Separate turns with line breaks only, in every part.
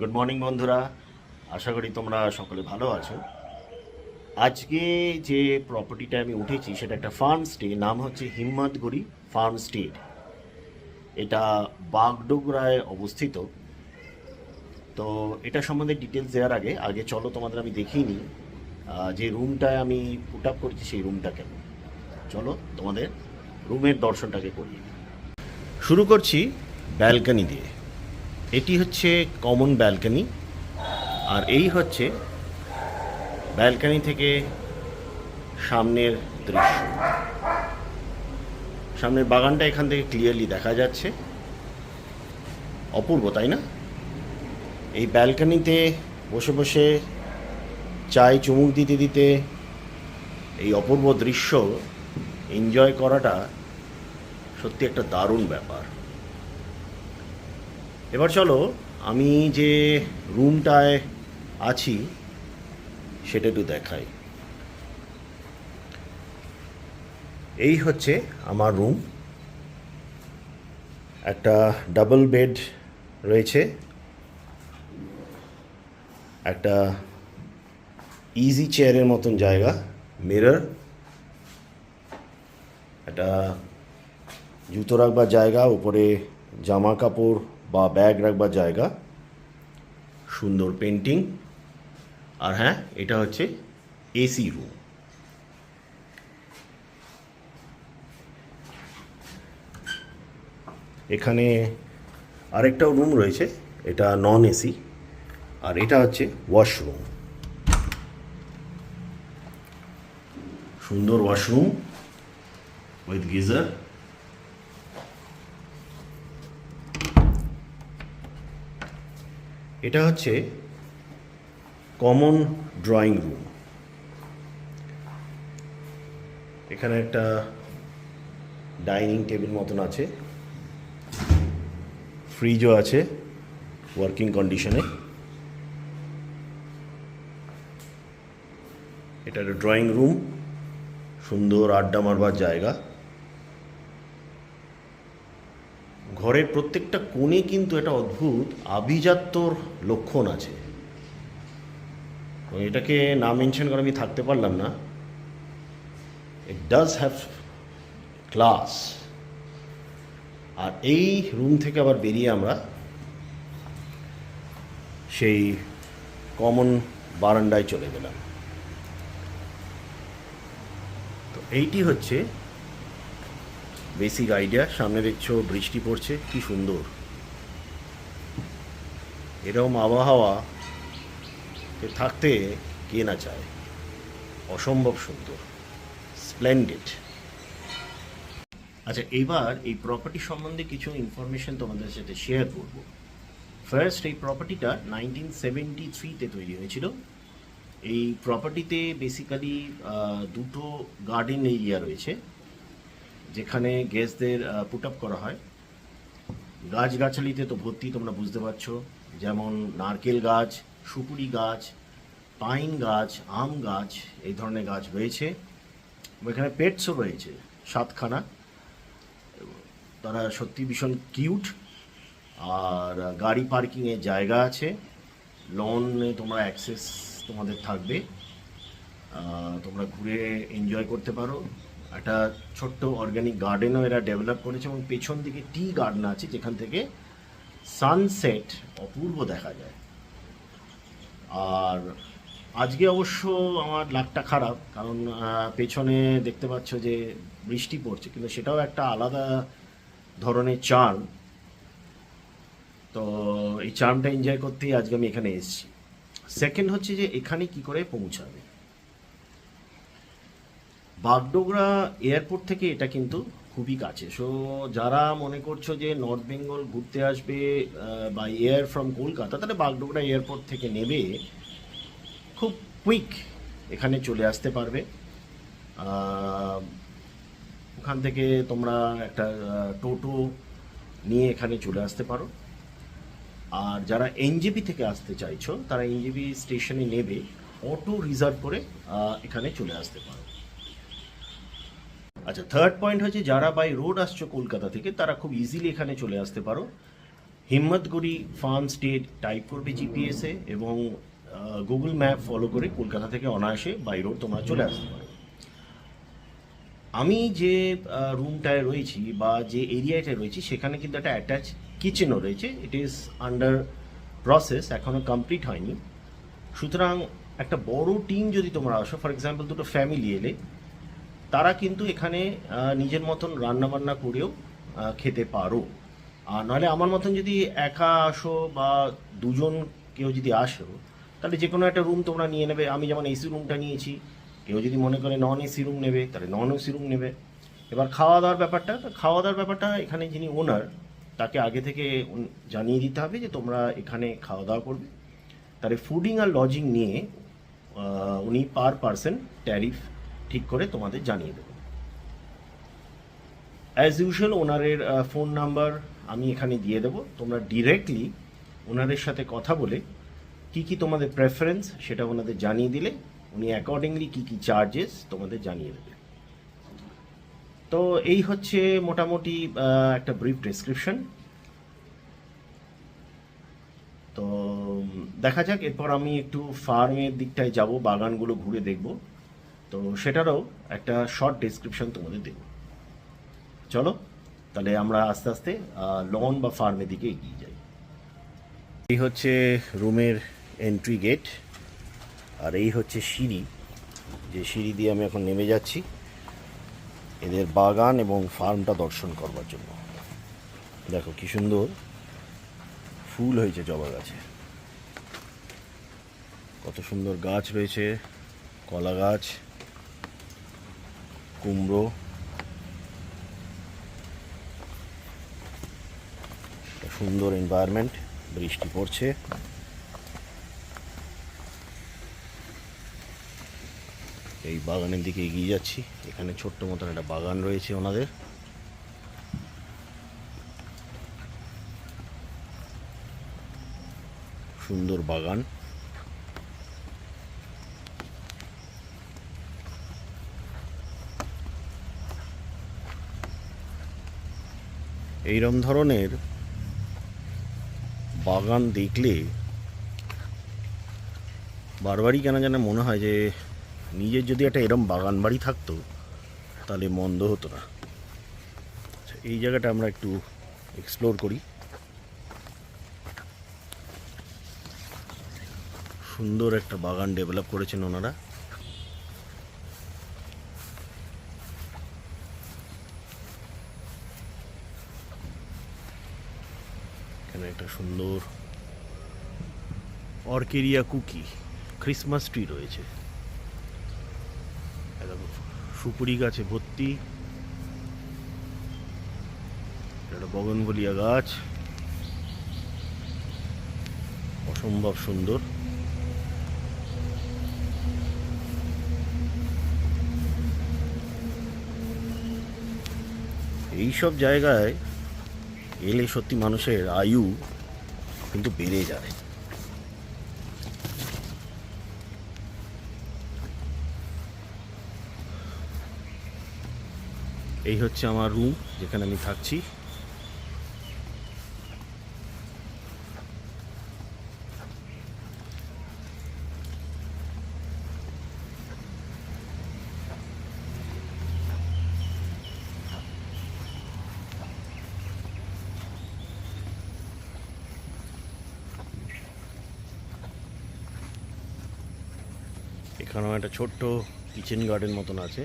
Good morning বন্ধুরা। আশা করি তোমরা সকলে ভালো আছো। আজকে যে প্রপার্টিটা আমি উঠেছি সেটা একটা ফার্ম স্টে নাম হচ্ছে হিম্মতগুড়ি ফার্ম স্টে এটা বাগডোগরায় অবস্থিত। তো এটা সম্বন্ধে ডিটেলস দেওয়ার আগে আগে চলো তোমাদের আমি আহ, যে রুমটায় আমি পুট আপ করেছি সেই রুমটা কেমন। চলো তোমাদের রুমের দর্শনটাকে করিয়ে শুরু করছি ব্যালকনি দিয়ে। এটি হচ্ছে কমন ব্যালকনি আর এই হচ্ছে ব্যালকনি থেকে সামনের দৃশ্য। সামনের বাগানটা এখান থেকে ক্লিয়ারলি দেখা যাচ্ছে। অপূর্ব, তাই না? এই ব্যালকনিতে বসে বসে চায় চুমুক দিতে দিতে এই অপূর্ব দৃশ্য এনজয় করাটা সত্যি একটা দারুণ ব্যাপার। এবার চলো, আমি যে রুমটায় আছি, সেটা একটু দেখাই। এই হচ্ছে আমার রুম। একটা ডাবল বেড রয়েছে। একটা ইজি চেয়ারের মতন জায়গা, মিরর। একটা জুতো রাখবার জায়গা, উপরে জামা কাপড় বা ব্যাগ রাখবার জায়গা, সুন্দর পেন্টিং আর হ্যাঁ এটা হচ্ছে এসি রুম এখানে আরেকটাও রুম রয়েছে, এটা নন এসি আর এটা হচ্ছে ওয়াশরুম সুন্দর ওয়াশরুম উইথ গিজার এটা হচ্ছে কমন ড্রয়িং রুম এখানে একটা ডাইনিং টেবিল মতন আছে। ফ্রিজও আছে ওয়ার্কিং কন্ডিশনে এটা একটা ড্রয়িং রুম সুন্দর আড্ডা মারবার জায়গা। ঘরের প্রত্যেকটা কোণে কিন্তু একটা অদ্ভুত আভিজাত্যর লক্ষণ আছে। এটাকে না মেনশন করে আমি থাকতে পারলাম না। ইট ডাজ হ্যাভ ক্লাস আর এই রুম থেকে আবার বেরিয়ে আমরা সেই কমন বারান্দায় চলে গেলাম। তো এইটি হচ্ছে বেসিক আইডিয়া সামনে দেখছ বৃষ্টি পড়ছে, কি সুন্দর। এরকম আবহাওয়া থাকতে কে না চায়? অসম্ভব সুন্দর, স্প্লেন্ডেড। আচ্ছা এবার এই প্রপার্টি সম্বন্ধে কিছু ইনফরমেশন তোমাদের সাথে শেয়ার করব। ফার্স্ট এই প্রপার্টিটা নাইনটিন সেভেন্টি থ্রিতে তৈরি হয়েছিল। এই প্রপার্টিতে বেসিক্যালি দুটো গার্ডেন এরিয়া রয়েছে। যেখানে গেস্টদের পুট আপ করা হয়। গাছগাছালিতে তো ভর্তি, তোমরা বুঝতে পারছ। যেমন নারকেল গাছ, সুপুরি গাছ, পাইন গাছ, আম গাছ, এই ধরনের গাছ রয়েছে। এখানে পেটসও রয়েছে, সাতখানা। তারা সত্যি ভীষণ কিউট আর গাড়ি পার্কিংয়ের জায়গা আছে। লনে তোমরা অ্যাক্সেস তোমাদের থাকবে। তোমরা ঘুরে এনজয় করতে পারো। একটা ছোট্ট অর্গানিক গার্ডেনও এরা ডেভেলপ করেছে এবং পেছন দিকে টি গার্ডেন আছে, যেখান থেকে সানসেট অপূর্ব দেখা যায়। আর আজকে অবশ্য আমার লাকটা খারাপ, কারণ পেছনে দেখতে পাচ্ছ যে বৃষ্টি পড়ছে, কিন্তু সেটাও একটা আলাদা ধরনের চার্ম তো এই চার্মটা এনজয় করতেই আজকে আমি এখানে এসেছি। সেকেন্ড হচ্ছে যে এখানে কি করে পৌঁছাবে? বাগডোগরা এয়ারপোর্ট থেকে এটা কিন্তু খুবই কাছে। সো যারা মনে করছ যে নর্থ বেঙ্গল ঘুরতে আসবে বা এয়ার ফ্রম কলকাতা তাহলে বাগডোগরা এয়ারপোর্ট থেকে নেবে। খুব কুইক এখানে চলে আসতে পারবে। ওখান থেকে তোমরা একটা টোটো নিয়ে এখানে চলে আসতে পারো। আর যারা এনজেপি থেকে আসতে চাইছো, তারা এনজেপি স্টেশনে নেবে। অটো রিজার্ভ করে এখানে চলে আসতে পারো। আচ্ছা থার্ড পয়েন্ট হচ্ছে যারা বাই রোড আসছো কলকাতা থেকে, তারা খুব ইজিলি এখানে চলে আসতে পারো। হিম্মতগুড়ি ফার্ম স্টেট টাইপ করবে জিপিএসে এবং গুগল ম্যাপ ফলো করে কলকাতা থেকে অনায়াসে বাই রোড তোমরা চলে আসতে পারো। আমি যে রুমটায় রয়েছি বা যে এরিয়াটায় রয়েছি, সেখানে কিন্তু একটা অ্যাটাচ কিচেনও রয়েছে। ইট ইজ আন্ডার প্রসেস এখনও কমপ্লিট হয়নি। সুতরাং একটা বড় টিম যদি তোমরা আসো ফর এক্সাম্পল দুটো ফ্যামিলি এলে তারা কিন্তু এখানে নিজের মতন রান্না বান্না করেও খেতে পারো। আর নাহলে আমার মতন যদি একা আসো বা দুজন কেউ যদি আসো, তাহলে যে কোনো একটা রুম তোমরা নিয়ে নেবে। আমি যেমন এসি রুমটা নিয়েছি, কেউ যদি মনে করে নন এসি রুম নেবে, তাহলে নন এসি রুম নেবে। এবার খাওয়া দাওয়ার ব্যাপারটা খাওয়া দাওয়ার ব্যাপারটা এখানে যিনি ওনার তাকে আগে থেকে জানিয়ে দিতে হবে যে তোমরা এখানে খাওয়া দাওয়া করবে। তাহলে ফুডিং আর লজিং নিয়ে উনি পার পার্সন ট্যারিফ ঠিক করে তোমাদের জানিয়ে দেবেন অ্যাজ ইউজুয়াল ওনারের ফোন নাম্বার আমি এখানে দিয়ে দেবো। তোমরা ডিরেক্টলি ওনাদের সাথে কথা বলে কি কি তোমাদের প্রেফারেন্স সেটা ওনাদের জানিয়ে দিলে উনি অ্যাকর্ডিংলি কি কি চার্জেস তোমাদের জানিয়ে দেবে। তো এই হচ্ছে মোটামুটি একটা ব্রিফ ডেসক্রিপশন তো, দেখা যাক, এরপর আমি একটু ফার্মের দিকটায় যাব, বাগানগুলো ঘুরে দেখব। তো সেটারও একটা শর্ট ডেসক্রিপশন তোমাদের দেব। চলো, তাহলে আমরা আস্তে আস্তে লন বা ফার্মের দিকে এগিয়ে যাই। এই হচ্ছে রুমের এন্ট্রি গেট আর এই হচ্ছে সিঁড়ি। যে সিঁড়ি দিয়ে আমি এখন নেমে যাচ্ছি, এদের বাগান এবং ফার্মটা দর্শন করবার জন্য। দেখো কি সুন্দর, ফুল হয়েছে জবা গাছে। কত সুন্দর গাছ রয়েছে, কলা গাছ। কুমড়ো। সুন্দর এনভায়রনমেন্ট বৃষ্টি পড়ছে। এই বাগানের দিকে এগিয়ে যাচ্ছি। এখানে ছোট্ট মতন একটা বাগান রয়েছে ওনাদের। সুন্দর বাগান। এইরম ধরনের বাগান দেখলে বারবারই কেন যেন মনে হয় যে নিজের যদি একটা এরম বাগান বাড়ি থাকতো তাহলে মন্দ হতো না। আচ্ছা, এই জায়গাটা আমরা একটু এক্সপ্লোর করি। সুন্দর একটা বাগান ডেভেলপ করেছেন ওনারা। এখানে একটা সুন্দর অর্কেরিয়া কুকি ক্রিসমাস ট্রি রয়েছে। সুপুরি গাছে ভর্তি। একটা বগনগলিয়া গাছ। অসম্ভব সুন্দর। এইসব জায়গায় এলে সত্যি মানুষের আয়ু কিন্তু বেড়ে যায়। এই হচ্ছে আমার রুম যেখানে আমি থাকছি। এখানেও একটা ছোট্ট কিচেন গার্ডেন মতন আছে।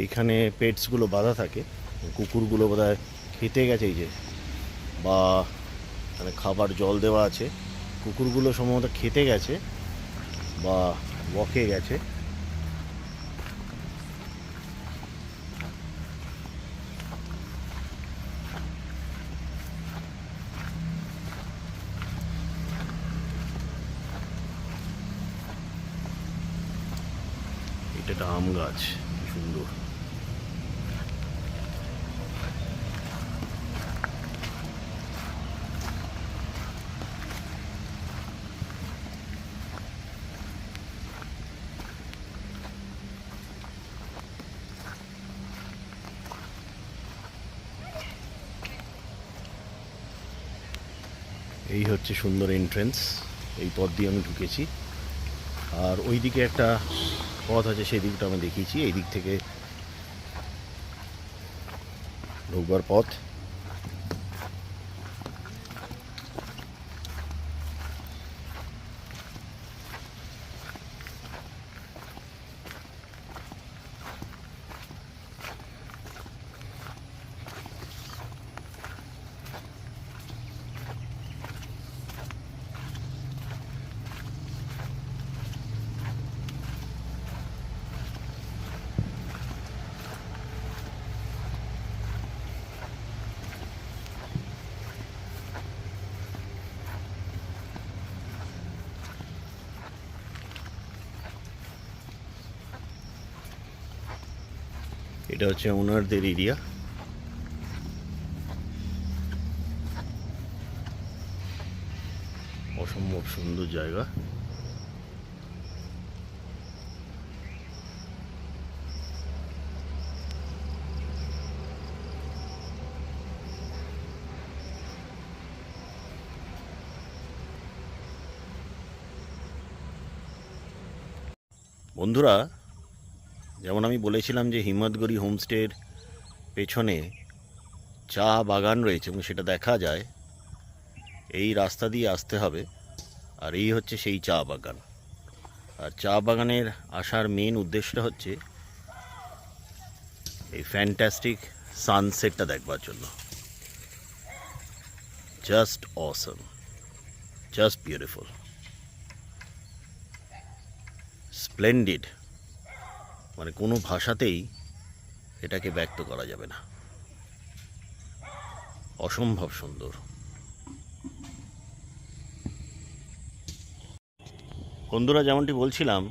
এইখানে পেটসগুলো বাঁধা থাকে, কুকুরগুলো বোধহয় খেতে গেছে এই যে, বা মানে খাবার জল দেওয়া আছে। কুকুরগুলো সম্ভবত খেতে গেছে বা ওয়াকে গেছে। এটা আম গাছ কি সুন্দর এই হচ্ছে সুন্দর এন্ট্রেন্স এই পথ দিয়ে আমি ঢুকেছি। আর ওই দিকে একটা পথ আছে, সেই দিকটা আমি দেখিয়েছি। এই দিক থেকে ঢুকবার পথ। এটা হচ্ছে ওনারদের এরিয়া অসম্ভব সুন্দর জায়গা। বন্ধুরা যেমন আমি বলেছিলাম যে হিম্মতগড়ি হোমস্টের পেছনে চা বাগান রয়েছে এবং সেটা দেখা যায়। এই রাস্তা দিয়ে আসতে হবে। আর এই হচ্ছে সেই চা বাগান। আর চা বাগানের আসার মেন উদ্দেশ্যটা হচ্ছে এই ফ্যান্টাস্টিক সানসেটটা দেখবার জন্য। Just awesome just beautiful splendid মানে কোনো ভাষাতেই এটাকে ব্যক্ত করা যাবে না। অসম্ভব সুন্দর। বন্ধুরা, যেমনটি বলছিলাম,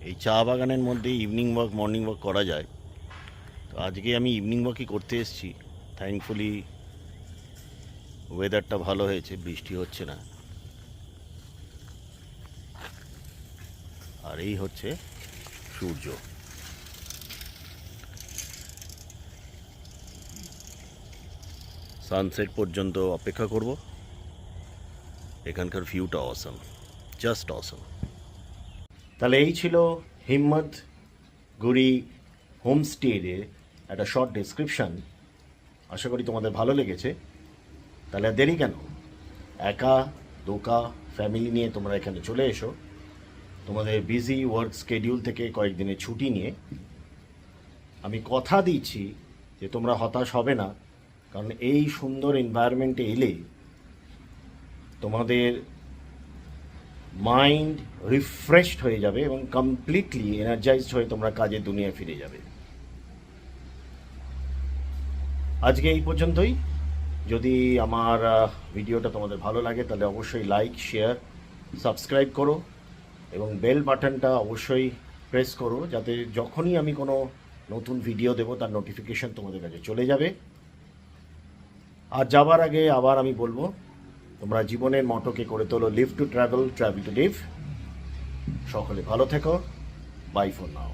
এই চা বাগানের মধ্যে ইভিনিং ওয়াক মর্নিং ওয়াক করা যায়। তো আজকে আমি ইভিনিং ওয়াকই করতে এসেছি। থ্যাঙ্কফুলি ওয়েদারটা ভালো হয়েছে, বৃষ্টি হচ্ছে না। আর এই হচ্ছে সূর্য। সানসেট পর্যন্ত অপেক্ষা করব। এখানকার ভিউটা অসম জাস্ট অসম তাহলে এই ছিল হিম্মত গুড়ি হোমস্টের একটা শর্ট ডেসক্রিপশন আশা করি তোমাদের ভালো লেগেছে। তাহলে দেরি কেন? একা, দোকা ফ্যামিলি নিয়ে তোমরা এখানে চলে এসো। তোমাদের বিজি ওয়ার্ক স্কেডিউল থেকে কয়েকদিনের ছুটি নিয়ে। আমি কথা দিচ্ছি যে তোমরা হতাশ হবে না। কারণ এই সুন্দর এনভায়রনমেন্টে এলে তোমাদের মাইন্ড রিফ্রেশড হয়ে যাবে এবং কমপ্লিটলি এনার্জাইজড হয়ে তোমরা কাজের দুনিয়ায় ফিরে যাবে। আজকে এই পর্যন্তই। যদি আমার ভিডিওটা তোমাদের ভালো লাগে, তাহলে অবশ্যই লাইক শেয়ার সাবস্ক্রাইব করো এবং বেল বাটনটা অবশ্যই প্রেস করো, যাতে যখনই আমি কোনো নতুন ভিডিও দেবো, তার নোটিফিকেশন তোমাদের কাছে চলে যাবে। আর যাবার আগে আবার আমি বলব, তোমরা জীবনের মটোকে করে তোলো live to travel travel to live সকলে ভালো থেকো। By phone now